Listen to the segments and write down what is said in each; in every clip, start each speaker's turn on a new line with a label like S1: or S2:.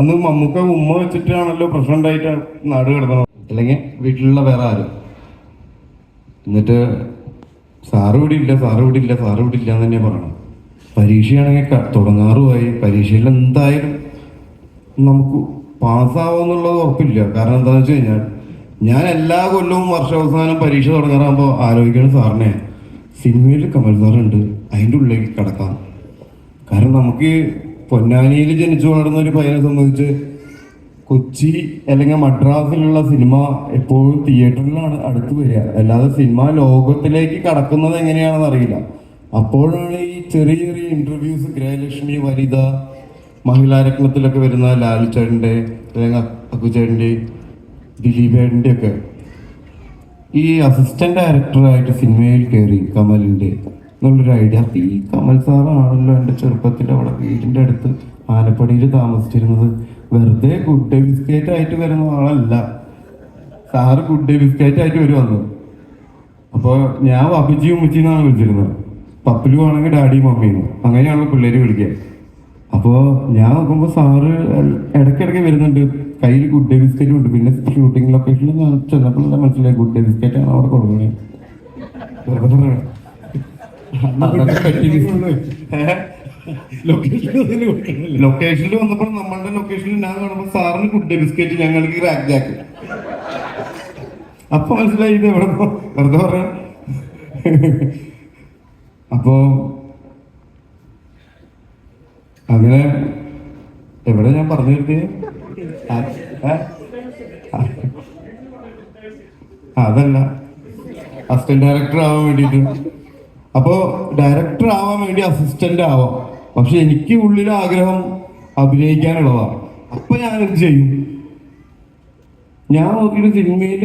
S1: അന്ന് മമ്മൂക്ക ഉമ്മ വെച്ചിട്ടാണല്ലോ പ്രശ്നം ഉണ്ടായിട്ട് നാട് കിടന്നത് അല്ലെങ്കിൽ വീട്ടിലുള്ള വേറെ ആരും. എന്നിട്ട് സാറ് ഇവിടെ ഇല്ല സാറ് ഇവിടെ ഇല്ല സാറ് ഇവിടെ ഇല്ല എന്ന് തന്നെ പറയണം പരീക്ഷയാണെങ്കിൽ തുടങ്ങാറുമായി. പരീക്ഷയിൽ എന്തായാലും നമുക്ക് പാസ്സാവുമെന്നുള്ളത് ഉറപ്പില്ല. കാരണം എന്താണെന്ന് വെച്ച് കഴിഞ്ഞാൽ ഞാൻ എല്ലാ കൊല്ലവും വർഷാവസാനം പരീക്ഷ തുടങ്ങാറാകുമ്പോൾ ആലോചിക്കണം സാറിനെ സിനിമയിൽ കമൽ സാറുണ്ട് അതിന്റെ ഉള്ളിലേക്ക് കിടക്കാം. കാരണം നമുക്ക് പൊന്നാനിയിൽ ജനിച്ചു വളർന്ന ഒരു പയ്യനെ സംബന്ധിച്ച് കൊച്ചി അല്ലെങ്കിൽ മദ്രാസിലുള്ള സിനിമ എപ്പോഴും തിയേറ്ററിലാണ് അടുത്ത് വരിക. അല്ലാതെ സിനിമ ലോകത്തിലേക്ക് കടക്കുന്നത് എങ്ങനെയാണെന്ന് അറിയില്ല. അപ്പോഴാണ് ഈ ചെറിയ ചെറിയ ഇന്റർവ്യൂസ് ഗൃഹലക്ഷ്മി വനിത മഹിളാരത്നത്തിലൊക്കെ വരുന്ന ലാൽച്ചേട്ടന്റെ അല്ലെങ്കിൽ അക്കുചേട്ടന്റെ ദിലീപേട്ടന്റെ ഒക്കെ ഈ അസിസ്റ്റന്റ് ഡയറക്ടറായിട്ട് സിനിമയിൽ കയറി കമലിന്റെ. എന്നുള്ളൊരു ഐഡിയ പി ഈ കമൽ സാറാണല്ലോ എന്റെ ചെറുപ്പത്തിൽ അവിടെ വീടിന്റെ അടുത്ത് ആലപ്പടിയിൽ താമസിച്ചിരുന്നത്. വെറുതെ ഗുഡ് ഡേ ബിസ്ക്കറ്റ് ആയിട്ട് വരുന്ന ആളല്ല. സാറ് ഗുഡ് ഡേ ബിസ്ക്കറ്റ് ആയിട്ട് വരും വന്നു അപ്പോൾ ഞാൻ അഭിജി ഉമ്മച്ചി എന്നാണ് വിളിച്ചിരുന്നത്. പപ്പിലു ആണെങ്കിൽ ഡാഡി മമ്മിന്ന് അങ്ങനെയാണ് പിള്ളേർ വിളിക്കുക. അപ്പോൾ ഞാൻ നോക്കുമ്പോൾ സാറ് ഇടയ്ക്കിടയ്ക്ക് വരുന്നുണ്ട്. കയ്യിൽ ഗുഡ് ഡേ ബിസ്ക്കറ്റും ഉണ്ട്. പിന്നെ ഷൂട്ടിംഗ് ലൊക്കേഷനിൽ ഞാൻ ചെന്നപ്പോൾ മനസ്സിലായി ഗുഡ് ഡേ ബിസ്ക്കറ്റാണ് അവിടെ കൊടുക്കുന്നത് വെറുതെ പറയാം. അതൊക്കെ പറ്റി. ഏഹ്? ലൊക്കേഷനിൽ വന്നപ്പോൾ നമ്മളുടെ ലൊക്കേഷനിൽ ഞാൻ കാണുമ്പോൾ സാറിന് ഫുഡ് ഡേ ബിസ്ക്കറ്റ് ഞങ്ങൾക്ക് ക്രാക്ക് ജാക്ക് അപ്പൊ മനസ്സിലായി ഇത് എവിടെ വെറുതെ പറയാം. അപ്പോ അങ്ങനെ എവിടെ ഞാൻ പറഞ്ഞു കിട്ടിയ അതല്ല. അസിസ്റ്റന്റ് ഡയറക്ടർ ആവാൻ വേണ്ടിയിട്ട്. അപ്പോ ഡയറക്ടർ ആവാൻ വേണ്ടി അസിസ്റ്റന്റ് ആവാം. പക്ഷെ എനിക്ക് ഉള്ളിൽ ആഗ്രഹം അഭിനയിക്കാനുള്ളതാണ്. അപ്പൊ ഞാനത് ചെയ്യും? ഞാൻ നോക്കിയിട്ട് സിനിമയിൽ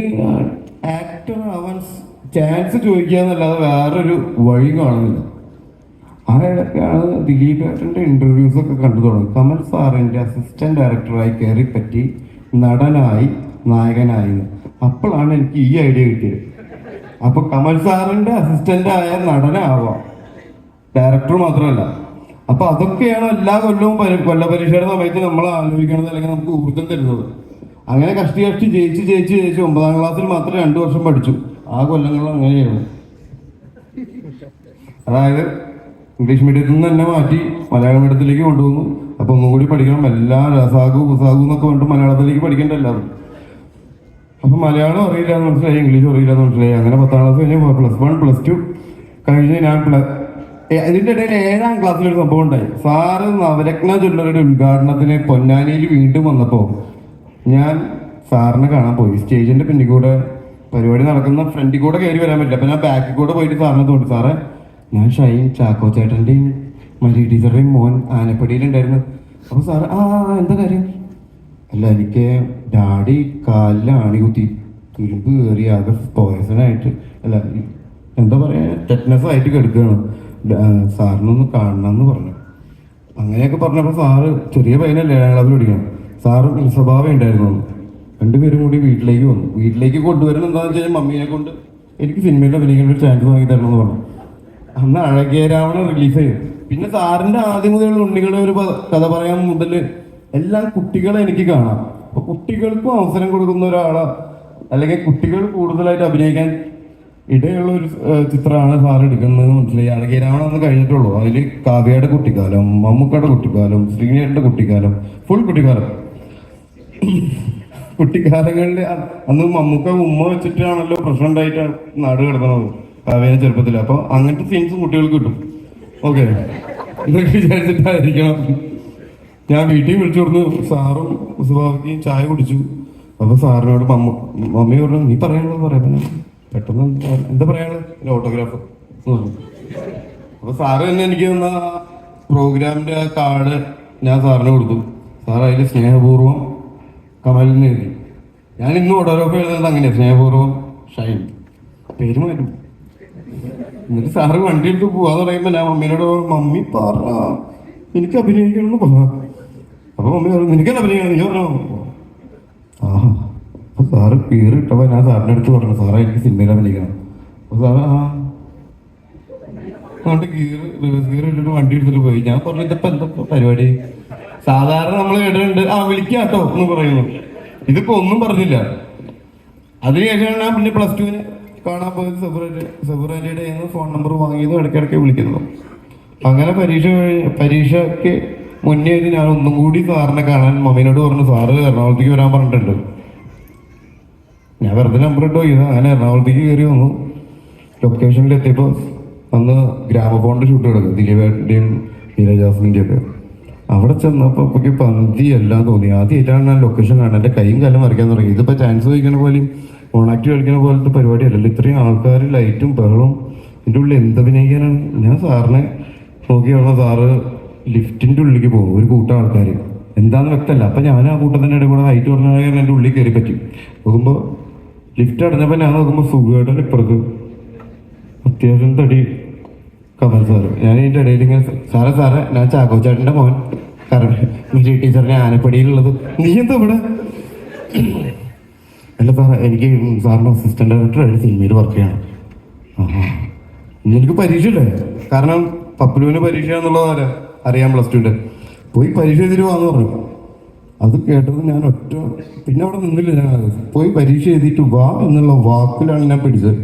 S1: ആക്ടർ ആവാൻ ചാൻസ് ചോദിക്കുക എന്നല്ലാതെ വേറൊരു വഴി കാണുന്നില്ല. ആ ഇടയ്ക്കാണ് ദിലീപ് ഏട്ടന്റെ ഇന്റർവ്യൂസ് ഒക്കെ കണ്ടു തുടങ്ങും. കമൽ സാറിന്റെ അസിസ്റ്റന്റ് ഡയറക്ടറായി കയറിപ്പറ്റി നടനായി നായകനായി. അപ്പോഴാണ് എനിക്ക് ഈ ഐഡിയ കിട്ടിയത്. അപ്പൊ കമൽ സാറിന്റെ അസിസ്റ്റന്റ് ആയ നടനാവാം ഡയറക്ടർ മാത്രമല്ല. അപ്പൊ അതൊക്കെയാണ് എല്ലാ കൊല്ലവും കൊല്ല പരീക്ഷയുടെ സമയത്ത് നമ്മൾ ആലോചിക്കുന്നത് അല്ലെങ്കിൽ നമുക്ക് ഊർജം തരുന്നത്. അങ്ങനെ കഷ്ടി കഷ്ടി ജയിച്ച് ജയിച്ച് ജയിച്ച് ഒമ്പതാം ക്ലാസ്സിൽ മാത്രം രണ്ടു വർഷം പഠിച്ചു. ആ കൊല്ലങ്ങൾ അങ്ങനെയാണ് അതായത് ഇംഗ്ലീഷ് മീഡിയത്തിൽ നിന്ന് തന്നെ മാറ്റി മലയാളം മീഡിയത്തിലേക്ക് കൊണ്ടുവന്നു. അപ്പൊ ഒന്നുകൂടി പഠിക്കണം. എല്ലാ രസാകു കുസാകു എന്നൊക്കെ കൊണ്ട് മലയാളത്തിലേക്ക് പഠിക്കേണ്ട എല്ലാവരും. അപ്പൊ മലയാളം അറിയില്ല എന്ന് മനസ്സിലായി ഇംഗ്ലീഷ് അറിയില്ല എന്ന് മനസ്സിലായി. അങ്ങനെ പത്താം ക്ലാസ് കഴിഞ്ഞ് പ്ലസ് വൺ പ്ലസ് ടു കഴിഞ്ഞ് ഞാൻ പ്ല- ഏ, ഇതിന്റെ ഇടയിൽ ഏഴാം ക്ലാസ്സിലൊരു സംഭവം ഉണ്ടായി. സാറ് നവരത്ന ജ്വല്ലറിയുടെ ഉദ്ഘാടനത്തിന് പൊന്നാനിയിൽ വീണ്ടും വന്നപ്പോൾ ഞാൻ സാറിനെ കാണാൻ പോയി. സ്റ്റേജിന്റെ പിന്നിൽ കൂടെ പരിപാടി നടക്കുന്ന ഫ്രണ്ടിൽ കൂടെ കയറി വരാൻ പറ്റില്ല. അപ്പൊ ഞാൻ ബാക്കിൽ കൂടെ പോയിട്ട് സാറിനെ തോന്നി സാറേ ഞാൻ ഷൈൻ ചാക്കോ ചേട്ടന്റെയും മരി ടീച്ചറുടെയും മോൻ ആനപ്പടിയിലുണ്ടായിരുന്നു. അപ്പോൾ സാറ് ആ എന്താ കാര്യം? അല്ല എനിക്ക് ഡാഡി കാലിൽ ആണി കുത്തി തുരുമ്പ് കയറി ആകെ പോയസനായിട്ട് അല്ല എന്താ പറയാ ടെറ്റ്നസ് ആയിട്ട് കിടക്കുകയാണ് സാറിനൊന്ന് കാണണം എന്ന് പറഞ്ഞു. അങ്ങനെയൊക്കെ പറഞ്ഞപ്പോൾ സാറ് ചെറിയ പയ്യനല്ലേ ഏഴാം ക്ലാസ്സിൽ പഠിക്കണം സാറ് സ്വഭാവം ഉണ്ടായിരുന്നു. രണ്ടുപേരും കൂടി വീട്ടിലേക്ക് വന്നു. വീട്ടിലേക്ക് കൊണ്ടുവരുന്നത് എന്താണെന്ന് വെച്ചാൽ മമ്മീനെ കൊണ്ട് എനിക്ക് സിനിമയിൽ അഭിനയിക്കാൻ ഒരു ചാൻസ് വാങ്ങി തരണം എന്ന് പറഞ്ഞു. അന്ന് അഴകിയ രാവണ റിലീസ് ചെയ്തു പിന്നെ സാറിന്റെ ആദ്യം മുതലുള്ള ഉണ്ണികളുടെ ഒരു കഥ പറയാൻ മുതൽ എല്ലാം കുട്ടികളെ എനിക്ക് കാണാം. അപ്പൊ കുട്ടികൾക്കും അവസരം കൊടുക്കുന്ന ഒരാളാ. അല്ലെങ്കിൽ കുട്ടികൾ കൂടുതലായിട്ട് അഭിനയിക്കാൻ ഇടയുള്ള ഒരു ചിത്രമാണ് സാർ എടുക്കുന്നത് മനസ്സിലായി. അഴകിയ രാവണ അന്ന് കഴിഞ്ഞിട്ടുള്ളൂ. അതിൽ കാവ്യയുടെ കുട്ടിക്കാലം മമ്മൂക്കയുടെ കുട്ടിക്കാലം ശ്രീനിയുടെ കുട്ടിക്കാലം ഫുൾ കുട്ടിക്കാലം. കുട്ടിക്കാലങ്ങളിൽ അന്ന് മമ്മൂക്ക ഉമ്മ വെച്ചിട്ടാണല്ലോ പ്രശ്നം ഉണ്ടായിട്ട് നാട് കിടക്കുന്നത് കാവ്യനെ ചെറുപ്പത്തിൽ അപ്പൊ അങ്ങനത്തെ സീൻസ് കുട്ടികൾക്ക് കിട്ടും. ഓക്കെ എന്നൊക്കെ വിചാരിച്ചിട്ടായിരിക്കണം. ഞാൻ വീട്ടിൽ വിളിച്ചു കൊടുത്തു. സാറും സുഭാവിക്കും ചായ കുടിച്ചു. അപ്പൊ സാറിനോട് മമ്മ മമ്മി പറഞ്ഞു നീ പറയാനുള്ളത് പറയാം പെട്ടെന്ന് എന്താ പറയാനുള്ളത്? ഓട്ടോഗ്രാഫ് അപ്പൊ സാറ് തന്നെ എനിക്ക് തന്ന പ്രോഗ്രാമിന്റെ ആ കാർഡ് ഞാൻ സാറിന് കൊടുത്തു. സാർ അതിൽ സ്നേഹപൂർവം കമലിന് എഴുതി. ഞാൻ ഇന്ന് ഓട്ടോഗ്രാഫ് എഴുതുന്നത് അങ്ങനെയാണ് സ്നേഹപൂർവം ഷൈൻ. പേര് മാറ്റും. എന്നിട്ട് സാറ് വണ്ടി എടുത്ത് പോവാന്ന് പറയുമ്പോൾ ഞാൻ മമ്മീനോട് മമ്മി പറ എനിക്ക് അഭിനയിക്കണം എന്ന് പറ. അപ്പൊ മമ്മി പറഞ്ഞു നിനക്കത് അഭിനയിക്കണം നീ പറഞ്ഞു ആ അപ്പൊ സാറ് പേര് ഞാൻ സാറിന്റെ അടുത്ത് പറഞ്ഞു സാറേ എനിക്ക് സിനിമയിലാണ് അഭിനയിക്കണം. അപ്പൊ സാറ് ആ. അതുകൊണ്ട് റിവേഴ്സ് ഗിയർ ഇട്ടിട്ട് വണ്ടി എടുത്തിട്ട് പോയി. ഞാൻ പറഞ്ഞു ഇതിപ്പോ എന്താ പരിപാടി? സാധാരണ നമ്മൾ കേട്ടിട്ടുണ്ട് ആ വിളിക്കാട്ടോ എന്ന് പറയുന്നു. ഇതിപ്പോ ഒന്നും പറഞ്ഞില്ല. അതിനുശേഷമാണ് ഞാൻ പിന്നെ പ്ലസ് ടുവിന് കാണാൻ പോയത് സെബുറാന്റെ സെബുറാന്റെ ഫോൺ നമ്പർ വാങ്ങിയതും ഇടയ്ക്കിടയ്ക്ക് വിളിക്കുന്നു. അങ്ങനെ പരീക്ഷ പരീക്ഷയ്ക്ക് മുന്നേ ഞാൻ ഒന്നും കൂടി സാറിനെ കാണാൻ മമ്മീനോട് പറഞ്ഞു സാറ് എറണാകുളത്തേക്ക് വരാൻ പറഞ്ഞിട്ടുണ്ട്. ഞാൻ വെറുതെ നമ്പർ ഇട്ടോ ഇത് അങ്ങനെ എറണാകുളത്തേക്ക് കയറി വന്നു. ലൊക്കേഷനിൽ എത്തിയപ്പോൾ അന്ന് ഗ്രാമഫോണിന്റെ ഷൂട്ട് കിടക്കും ദിലീപേട്ടന്റെയും നീരജാസിന്റെയും ഒക്കെ. അവിടെ ചെന്നപ്പോൾ അപ്പൊക്ക് പന്തി എല്ലാം തോന്നി. ആദ്യമായിട്ടാണ് ഞാൻ ലൊക്കേഷൻ കാണുന്നത്. എന്റെ കൈയും കാലം മറിക്കാൻ തുടങ്ങി. ഇതിപ്പോൾ ചാൻസ് വഹിക്കണ പോലെയും ഓണാക്ട് കളിക്കണ പോലത്തെ പരിപാടിയല്ലല്ലോ ഇത്രയും ആൾക്കാർ ലൈറ്റും ബഹളവും എന്റെ ഉള്ളിൽ എന്ത് അഭിനയിക്കാനാണ്? ഞാൻ സാറിനെ നോക്കിയാണോ സാറ് ലിഫ്റ്റിന്റെ ഉള്ളിലേക്ക് പോകും. ഒരു കൂട്ടം ആൾക്കാർ എന്താന്ന് വ്യക്തമല്ല അപ്പം ഞാൻ ആ കൂട്ടത്തിന്റെ ഇടയിൽ കൂടെ ഹൈറ്റ് പറഞ്ഞാൽ കാരണം എന്റെ ഉള്ളിൽ കയറി പറ്റി. നോക്കുമ്പോൾ ലിഫ്റ്റ് അടഞ്ഞപ്പോൾ ഞാൻ നോക്കുമ്പോൾ സുഖമായിട്ടാണ് ഇപ്പുറത്ത് അത്യാവശ്യം തടി കമൽ സാറ്. ഞാൻ ഇതിന്റെ ഇടയിൽ ഇങ്ങനെ സാറേ സാറേ ഞാൻ ചാക്കോ ചേട്ടന്റെ മോൻ കറണ്ട് ടീച്ചറിനെ ആനപ്പടിയിലുള്ളത്. നീ എന്താ ഇവിടെ? അല്ല സാറേ എനിക്ക് സാറിന്റെ അസിസ്റ്റന്റ് ഡയറക്ടറായിട്ട് സിനിമയിൽ വർക്ക് ചെയ്യണം. ആ എനിക്ക് പരീക്ഷ ഇല്ലേ കാരണം പപ്പുലുവിന് പരീക്ഷ എന്നുള്ളത് ആരാ? അറിയാം പ്ലസ് ടുവിന്റെ പോയി പരീക്ഷ എഴുതിരുവാന്ന് വാന്ന് പറഞ്ഞു. അത് കേട്ടത് ഞാൻ ഒറ്റ പിന്നെ അവിടെ നിന്നില്ല ഞാൻ. പോയി പരീക്ഷ എഴുതിയിട്ട് വാ എന്നുള്ള വാക്കിലാണ് ഞാൻ പിടിച്ചത്.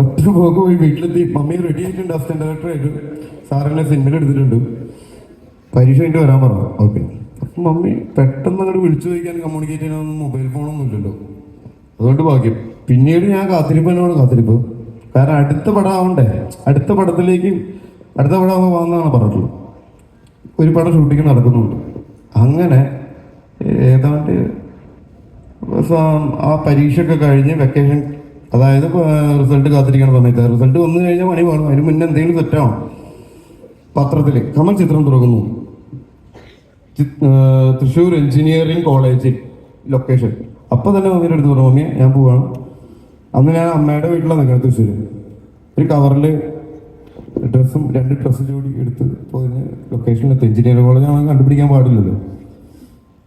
S1: ഒറ്റ പോക്ക് പോയി വീട്ടിലെത്തി. മമ്മി റെഡി ആയിട്ടുണ്ട് അസിസ്റ്റന്റ് ഡയറക്ടറായിട്ട് സാറിനെ സിനിമയിൽ എടുത്തിട്ടുണ്ട്. പരീക്ഷ കഴിഞ്ഞിട്ട് വരാൻ പറഞ്ഞു. ഓക്കെ അപ്പം മമ്മി പെട്ടെന്ന് അങ്ങോട്ട് വിളിച്ചു ചോദിക്കാൻ കമ്മ്യൂണിക്കേറ്റ് ചെയ്യാനൊന്നും മൊബൈൽ ഫോണൊന്നും ഇല്ലല്ലോ. അതുകൊണ്ട് ഭാഗ്യം. പിന്നീട് ഞാൻ കാത്തിരിപ്പനോട് കാത്തിരിപ്പ്. കാരണം അടുത്ത പടം ആവണ്ടേ? അടുത്ത പടത്തിലേക്ക് അടുത്ത പടം ആവുമ്പോൾ വന്നാണ് പറഞ്ഞിട്ടുള്ളത്. ഒരു പടം ഷൂട്ടിങ് നടക്കുന്നുണ്ട്. അങ്ങനെ ഏതാണ്ട് ആ പരീക്ഷയൊക്കെ കഴിഞ്ഞ് വെക്കേഷൻ അതായത് റിസൾട്ട് കാത്തിരിക്കണ സമയത്ത്. റിസൾട്ട് വന്നു കഴിഞ്ഞാൽ പണി വേണം അതിന് മുന്നേ എന്തെങ്കിലും സെറ്റാവണം പത്രത്തിൽ കമൽ ചിത്രം ചി- തൃശ്ശൂർ എഞ്ചിനീയറിംഗ് കോളേജിൽ ലൊക്കേഷൻ അപ്പോൾ തന്നെ മമ്മിയുടെ അടുത്ത് പറഞ്ഞു മമ്മിയെ ഞാൻ പോവാണ്. അന്ന് ഞാൻ അമ്മയുടെ വീട്ടിലാണ് നിൽക്കുന്നത് തൃശ്ശൂർ ഒരു കവറിൽ ഡ്രസ്സും രണ്ട് ഡ്രസ്സ് ജോഡി എടുത്ത് പോയിന് ലൊക്കേഷനിലെത്തി എഞ്ചിനീയറിംഗ് കോളേജ് ആണെങ്കിൽ കണ്ടുപിടിക്കാൻ പാടില്ലല്ലോ.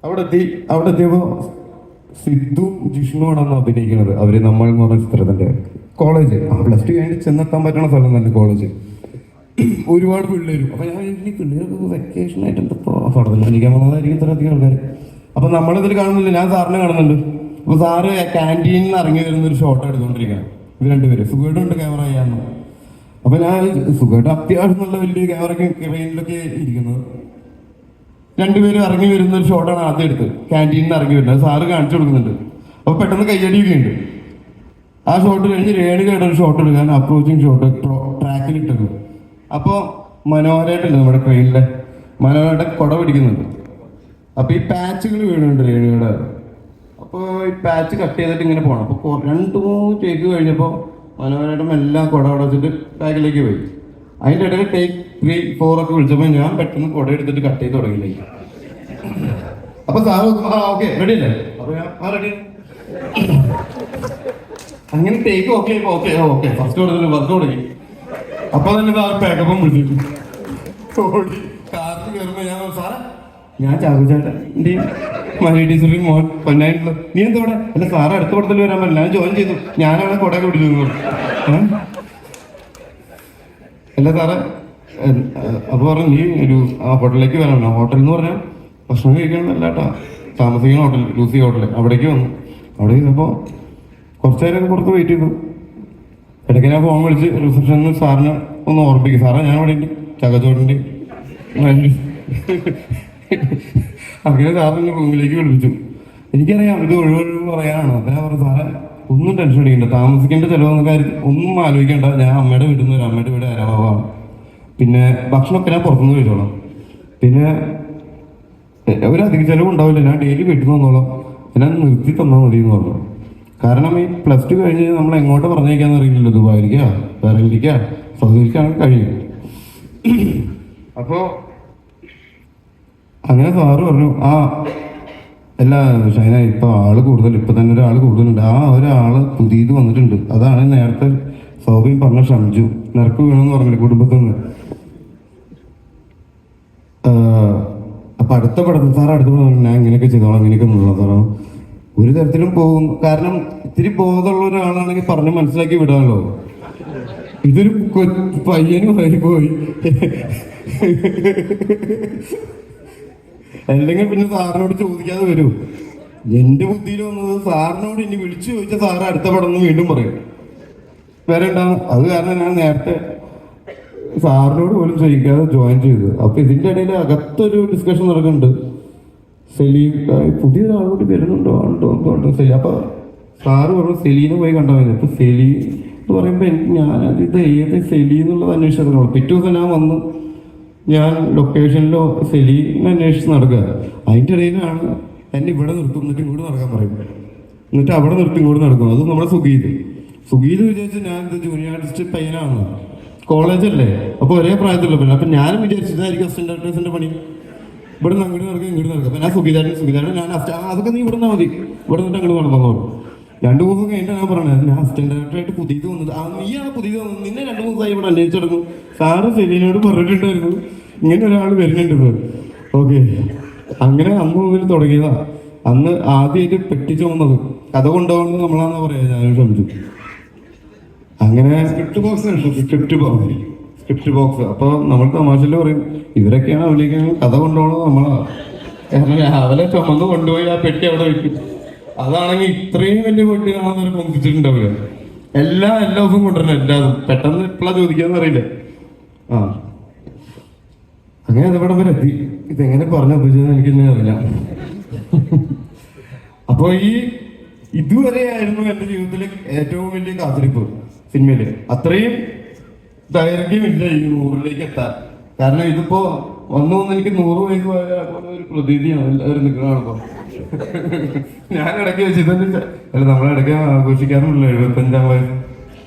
S1: അവിടെ എത്തി. അവിടെ എത്തിയപ്പോൾ സിദ്ധുവും ജിഷ്ണുവാണെന്ന് അഭിനയിക്കുന്നത്. അവർ നമ്മൾ എന്ന് പറഞ്ഞ ചിത്രത്തിന്റെ കോളേജ് പ്ലസ് ടു കഴിഞ്ഞ് ചെന്നെത്താൻ പറ്റുന്ന സ്ഥലം തന്നെ കോളേജ് ഒരുപാട് പിള്ളേരും. അപ്പൊ ഞാൻ ഈ പിള്ളേർക്ക് വെക്കേഷൻ ആയിട്ട് എന്തപ്പോ പടത്തിൽ അഭിനയിക്കാൻ വന്നതായിരിക്കും ഇത്ര അധികം ആൾക്കാർ അപ്പൊ നമ്മളിതിൽ കാണുന്നില്ല. ഞാൻ സാറിനെ കാണുന്നുണ്ട്. അപ്പോൾ സാറ് ക്യാന്റീനിൽ നിന്ന് ഇറങ്ങി വരുന്ന ഒരു ഷോട്ട് എടുത്തുകൊണ്ടിരിക്കുകയാണ് ഇവർ രണ്ടുപേര്. സുഖമായിട്ടുണ്ട് ക്യാമറ ചെയ്യാന്ന് അപ്പൊ ഞാൻ സുഖമായിട്ട് അത്യാവശ്യം നല്ല വലിയ ക്യാമറയ്ക്ക് ക്രെയിനിലൊക്കെ ഇരിക്കുന്നത്. രണ്ടുപേരും ഇറങ്ങി വരുന്ന ഒരു ഷോട്ടാണ് ആദ്യം എടുത്ത് ക്യാന്റീനിൽ ഇറങ്ങി വരുന്നത്. സാറ് കാണിച്ചു കൊടുക്കുന്നുണ്ട്. അപ്പൊ പെട്ടെന്ന് കയ്യടിയൊക്കെ ഉണ്ട് ആ ഷോട്ട് കഴിഞ്ഞ് രേണുകയുടെ ഒരു ഷോട്ട് എടുക്കാൻ അപ്രോച്ചിങ് ഷോട്ട് ട്രാക്കിൽ ഇട്ടത്. അപ്പോൾ മനോഹരമായിട്ടുണ്ട് നമ്മുടെ ട്രെയിനിലെ മനോഹരമായിട്ട് കുട പിടിക്കുന്നുണ്ട്. അപ്പൊ ഈ പാച്ചുകൾ വീണുണ്ട് രേണുകയുടെ അപ്പോൾ ഈ പാച്ച് കട്ട് ചെയ്തിട്ട് ഇങ്ങനെ പോകണം അപ്പോൾ രണ്ട് മൂന്ന് ചേക്ക് കഴിഞ്ഞപ്പോൾ മനോഹരയുടെ എല്ലാം കുട അടച്ചിട്ട് ബാഗിലേക്ക് പോയി. അതിന്റെ ഇടയിൽ ടേക്ക് ത്രീ ഫോർ ഒക്കെ വിളിച്ചപ്പോൾ ഞാൻ പെട്ടെന്ന് കുട എടുത്തിട്ട് കട്ട് ചെയ്ത് തുടങ്ങിയില്ലേ. അപ്പൊ ആ ഓക്കെ റെഡി അല്ലേ? അപ്പൊ ഞാൻ റെഡി അങ്ങനെ take okay okay okay first കൊടുത്തിട്ട് ഫസ്റ്റ് തുടങ്ങി അപ്പൊ തന്നെ സാർ പാക്കപ്പം വിളിച്ചു കാറിൽ കയറുമ്പോ ഞാൻ സാറേ ഞാൻ ചാകുചേട്ടൻ മോൻ പൊന്നായിട്ടുള്ള. നീ എന്താ ഇവിടെ? അല്ല സാറ് അടുത്ത പടത്തിൽ വരാൻ പറ്റില്ല. ഞാൻ ജോയിൻ ചെയ്തു. ഞാനാണ് പിടിച്ചു എന്ന് അല്ല സാറേ എ- എ- അപ്പൊ പറഞ്ഞു നീ ഒരു ആ ഹോട്ടലിലേക്ക് വരണം. ഹോട്ടൽ എന്ന് പറഞ്ഞാൽ ഭക്ഷണം കഴിക്കണമെന്നല്ല കേട്ടോ. താമസിക്കുന്ന ഹോട്ടൽ ലൂസി ഹോട്ടൽ. അവിടേക്ക് വന്നു. അവിടെ ഇരുന്നപ്പോൾ കുറച്ച് നേരം പുറത്ത് വെയിറ്റ് ചെയ്തു. ഇടയ്ക്ക് ഞാൻ ഫോൺ വിളിച്ച് റിസപ്ഷനിൽ സാറിനെ ഒന്ന് ഓർമ്മിപ്പിക്കും. സാറേ ഞാൻ ഇവിടെ ഉണ്ട്. ചകച്ചോടിന്റെ അങ്ങനെ സാറിനെ റൂമിലേക്ക് വിളിപ്പിച്ചു എനിക്കറിയാം ഇത് ഒഴിവൊഴിവ് പറയാനാണ്. ഞാൻ പറഞ്ഞു സാറെ ഒന്നും ടെൻഷൻ അടിക്കണ്ട. താമസിക്കേണ്ട ചിലവെന്ന കാര്യം ഒന്നും ആലോചിക്കേണ്ട. ഞാൻ അമ്മയുടെ വീട്ടിൽ നിന്ന് അമ്മയുടെ വീട് ആരാമാവാണ്. പിന്നെ ഭക്ഷണമൊക്കെ ഞാൻ പുറത്തുനിന്ന് കഴിച്ചോളാം. പിന്നെ ഒരു അധിക ചിലവ് ഉണ്ടാവില്ല. ഞാൻ ഡെയിലി വീട്ടിൽ വന്നോളാം. ഞാൻ നിർത്തി തന്നാൽ മതി എന്ന് പറഞ്ഞു. കാരണം ഈ പ്ലസ് ടു കഴിഞ്ഞ് നമ്മൾ എങ്ങോട്ട് പറഞ്ഞേക്കാന്ന് അറിയില്ലല്ലോ. ദുബായിലേക്കാ വേറെ ഇന്ത്യക്കാ സൗദിയിലേക്കാണെങ്കിൽ കഴിയും. അപ്പോൾ അങ്ങനെ സാറ് പറഞ്ഞു ആ അല്ല ഷൈന ഇപ്പൊ ആൾ കൂടുതൽ ഇപ്പൊ തന്നെ ഒരാൾ കൂടുതലുണ്ട്. ആ ഒരാൾ പുതിയത് വന്നിട്ടുണ്ട്. അതാണ് നേരത്തെ സൗബിൻ പറഞ്ഞ ഷംജു. നിരക്ക് വീണെന്ന് പറഞ്ഞില്ലേ കുടുംബത്തിൽ നിന്ന് അപ്പം അടുത്ത പടത്തിൽ സാർ അടുത്ത പടം ഞാൻ ഇങ്ങനെയൊക്കെ ചെയ്തോളാം ഇങ്ങനെയൊക്കെ നിന്നോളാം സാറോ. ഒരു തരത്തിലും പോകും. കാരണം ഇത്തിരി ബോധമുള്ള ഒരാളാണെങ്കിൽ പറഞ്ഞ് മനസ്സിലാക്കി വിടാമല്ലോ ഇതൊരു പയ്യനും പോയി. അല്ലെങ്കിൽ പിന്നെ സാറിനോട് ചോദിക്കാതെ വരൂ. എന്റെ ബുദ്ധിയിൽ വന്നത് സാറിനോട് ഇനി വിളിച്ചു ചോദിച്ചാൽ സാറ് അടുത്ത പടം ഒന്ന് വീണ്ടും പറയും. വരണ്ടാന്ന് അത് കാരണം ഞാൻ നേരത്തെ സാറിനോട് പോലും ചോദിക്കാതെ ജോയിൻ ചെയ്തത്. അപ്പൊ ഇതിന്റെ ഇടയിൽ അകത്തൊരു ഡിസ്കഷൻ നടക്കുന്നുണ്ട്. സെലീം പുതിയൊരാളോട് വരുന്നുണ്ടോ? ഉണ്ടോ? ഉണ്ടോ? സെലി അപ്പൊ സാറ് പറഞ്ഞു സെലീനെ പോയി കണ്ടാൽ മതി. അപ്പൊ സെലീ എന്ന് പറയുമ്പോ എനിക്ക് ഞാൻ ഇത് ഏത് സെലി എന്നുള്ളത് അന്വേഷിച്ചു പിറ്റേ ദിവസം ഞാൻ വന്നു. ഞാൻ ലൊക്കേഷനിലോ സെലീനെ അന്വേഷിച്ച് നടക്കുക. അതിന്റെ ഇടയിലാണ് എന്നെ ഇവിടെ നിർത്തും എന്നിട്ട് ഇങ്ങോട്ട് നടക്കാൻ പറയും. എന്നിട്ട് അവിടെ നിർത്തി ഇങ്ങോട്ട് നടക്കും. അത് നമ്മുടെ സുഗീത്. സുഗീത് വിചാരിച്ചു ഞാൻ ജൂനിയർ ആർട്ടിസ്റ്റ് പയ്യനാണ്. കോളേജല്ലേ അപ്പൊ ഒരേ പ്രായത്തിലുള്ള പിന്നെ അപ്പൊ ഞാനും വിചാരിച്ചതായിരിക്കും അസിസ്റ്റന്റ് ആർട്ടിസ്റ്റിന്റെ പണി. ഇവിടെ നിന്ന് അങ്ങോട്ട് നടക്കും ഇങ്ങോട്ട് നടക്കും. അപ്പൊ ഞാൻ സുഗീതായിട്ട് സുഗീതായിട്ട് ഞാൻ അതൊക്കെ നീ ഇവിടെ നിന്നാൽ മതി. ഇവിടെ നിന്നിട്ട് അങ്ങോട്ട് നടന്നോ രണ്ടു മൂന്ന് ദിവസം കഴിഞ്ഞിട്ട് ഞാൻ പറഞ്ഞത്. ഞാൻ അസിസ്റ്റന്റ് ഡയറക്ടറായിട്ട് പുതിയത് വന്നത്. ആ നീയാണ് പുതിയത് വന്നത്. നിന്നെ രണ്ടു ദിവസമായി ഇവിടെ അന്വേഷിച്ചു തുടങ്ങും സാറ് സെലീനോട് പറഞ്ഞിട്ടുണ്ടായിരുന്നു. ഇങ്ങനെ ഒരാൾ വരുന്നുണ്ട് ഓക്കെ. അങ്ങനെ അന്ന് മുതൽ തുടങ്ങിയതാ. അന്ന് ആദ്യമായിട്ട് പെട്ടി ചുമന്നത് കഥ കൊണ്ടുപോകുന്നത് നമ്മളാന്നാ പറയാ. ഞാൻ ശ്രമിച്ചു അങ്ങനെ script box script box script box. അപ്പൊ നമ്മൾ തമാശയിൽ പറയും ഇവരൊക്കെയാണ് അഭിനയിക്കുന്നത് കഥ കൊണ്ടുപോകണത് നമ്മളാ. കാരണം രാവിലെ ചുമന്ന് കൊണ്ടുപോയി ആ പെട്ടി അവിടെ വെക്കും. അതാണെങ്കിൽ ഇത്രയും വലിയ വണ്ടി നമ്മളൊരു പൊന്തിച്ചിട്ടുണ്ടാവില്ല എല്ലാ എല്ലാ ദിവസവും കൊണ്ടുവരണം എല്ലാതും പെട്ടെന്ന് എപ്പോഴാ ചോദിക്കാന്ന് അറിയില്ല. ആ. അങ്ങനെ അതിവിടെ വരെ എത്തി. ഇതെങ്ങനെ പറഞ്ഞു ഒപ്പിച്ചതെന്ന് എനിക്ക് തന്നെ അറിയില്ല. അപ്പൊ ഈ ഇതുവരെ ആയിരുന്നു എന്റെ ജീവിതത്തിലെ ഏറ്റവും വലിയ കാത്തിരിപ്പ് സിനിമയിൽ. അത്രയും ദൈർഘ്യമില്ല ഈ നൂറിലേക്ക് എത്താൻ. കാരണം ഇതിപ്പോ വന്നു വന്ന് എനിക്ക് നൂറ് വയസ്സ് പോയ ഒരു പ്രതീതിയാണ്. എല്ലാവരും നിൽക്കുന്നതാണിപ്പോ. ഞാൻ ഇടയ്ക്ക് വെച്ച് നമ്മൾ ഇടയ്ക്ക് അല്ല നമ്മളിടയ്ക്ക് ആഘോഷിക്കാറുണ്ടല്ലോ എഴുപത്തഞ്ചാം വയസ്സ്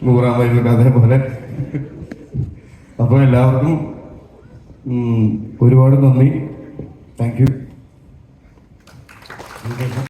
S1: നൂറാം വയസ്സൊക്കെ അതേപോലെ. അപ്പൊ എല്ലാവർക്കും ഒരുപാട് നന്ദി. Thank you